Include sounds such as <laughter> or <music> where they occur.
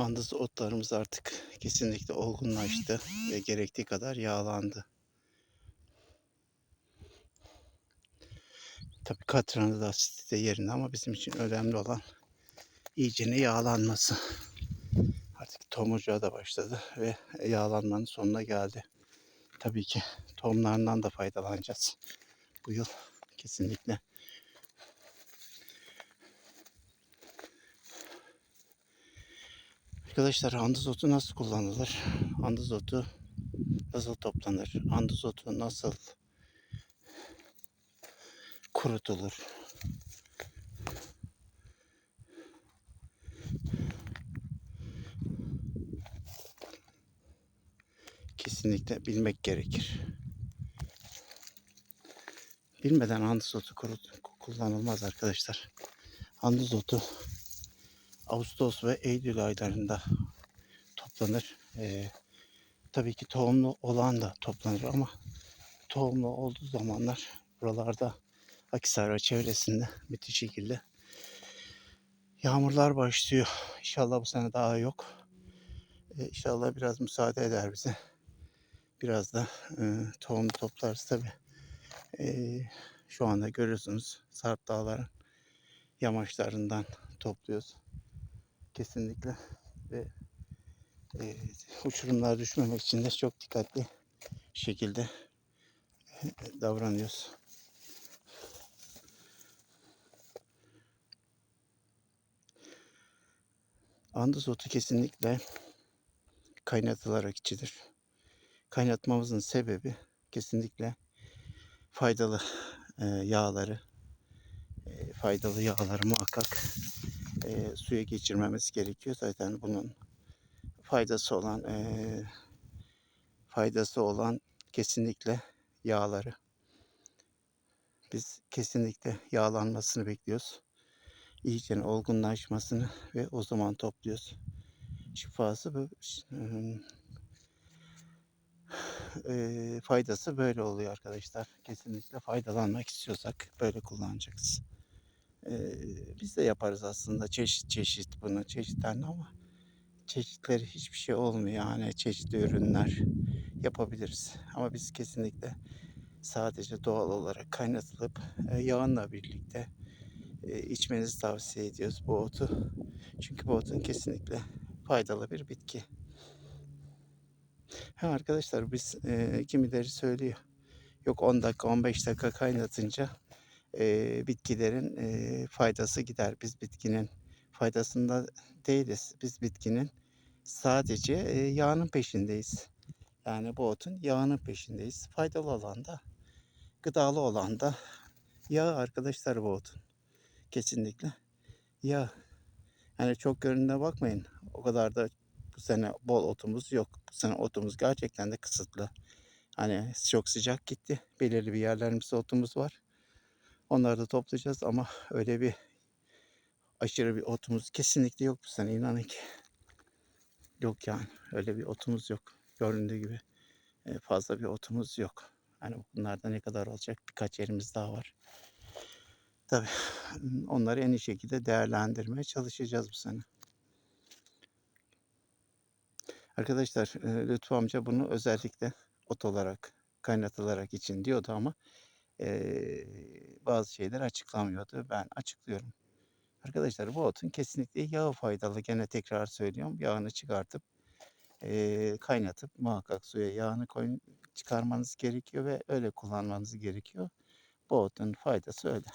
Andız otlarımız artık kesinlikle olgunlaştı ve gerektiği kadar yağlandı. Tabii katranı da asiti de yerinde ama bizim için önemli olan iyicene yağlanması. Artık tomurcuğa da başladı ve yağlanmanın sonuna geldi. Tabii ki tohumlarından da faydalanacağız. Bu yıl kesinlikle. Arkadaşlar andız otu nasıl kullanılır? Andız otu nasıl toplanır? Andız otu nasıl kurutulur? Kesinlikle bilmek gerekir. Bilmeden andız otu kurut, kullanılmaz arkadaşlar. Andız otu Ağustos ve Eylül aylarında toplanır. Ee, tabii ki tohumlu olan da toplanır ama tohumlu olduğu zamanlar buralarda Akisar çevresinde müthiş şekilde yağmurlar başlıyor. İnşallah bu sene daha yok. Ee, inşallah biraz müsaade eder bize. Biraz da e, tohum toplarız tabii. Ee, şu anda görüyorsunuz Sarp Dağların yamaçlarından topluyoruz kesinlikle ve e, uçurumlara düşmemek için de çok dikkatli şekilde e, davranıyoruz. Andız otu kesinlikle kaynatılarak içilir. Kaynatmamızın sebebi kesinlikle faydalı e, yağları, e, faydalı yağları muhakkak e, suya geçirmemiz gerekiyor. Zaten bunun faydası olan e, faydası olan kesinlikle yağları. Biz kesinlikle yağlanmasını bekliyoruz. İyice olgunlaşmasını ve o zaman topluyoruz. Şifası bu e, faydası böyle oluyor arkadaşlar. Kesinlikle faydalanmak istiyorsak böyle kullanacağız. Biz de yaparız aslında çeşit çeşit bunu çeşitlerini ama çeşitleri hiçbir şey olmuyor. Yani çeşitli ürünler yapabiliriz. Ama biz kesinlikle sadece doğal olarak kaynatılıp e, yağınla birlikte e, içmenizi tavsiye ediyoruz bu otu. Çünkü bu otun kesinlikle faydalı bir bitki. Ha arkadaşlar biz e, kimileri söylüyor. Yok 10 dakika 15 dakika kaynatınca e, bitkilerin e, faydası gider. Biz bitkinin faydasında değiliz. Biz bitkinin sadece e, yağının peşindeyiz. Yani bu otun yağının peşindeyiz. Faydalı olan da gıdalı olan da yağ arkadaşlar bu otun. Kesinlikle yağ. Yani çok görününe bakmayın. O kadar da bu sene bol otumuz yok. Bu sene otumuz gerçekten de kısıtlı. Hani çok sıcak gitti. Belirli bir yerlerimizde otumuz var. Onları da toplayacağız ama <laughs> öyle bir aşırı bir otumuz kesinlikle yok bu sene inanın ki. Yok yani öyle bir otumuz yok. Göründüğü gibi e, fazla bir otumuz yok. Hani bunlarda ne kadar olacak birkaç yerimiz daha var. Tabii <sighs> onları en iyi şekilde değerlendirmeye çalışacağız bu sene. Arkadaşlar e, Lütfü amca bunu özellikle ot olarak kaynatılarak için diyordu ama e, bazı şeyler açıklamıyordu. Ben açıklıyorum. Arkadaşlar bu otun kesinlikle yağı faydalı. Gene tekrar söylüyorum. Yağını çıkartıp e, kaynatıp muhakkak suya yağını koyun, çıkarmanız gerekiyor ve öyle kullanmanız gerekiyor. Bu otun faydası öyle.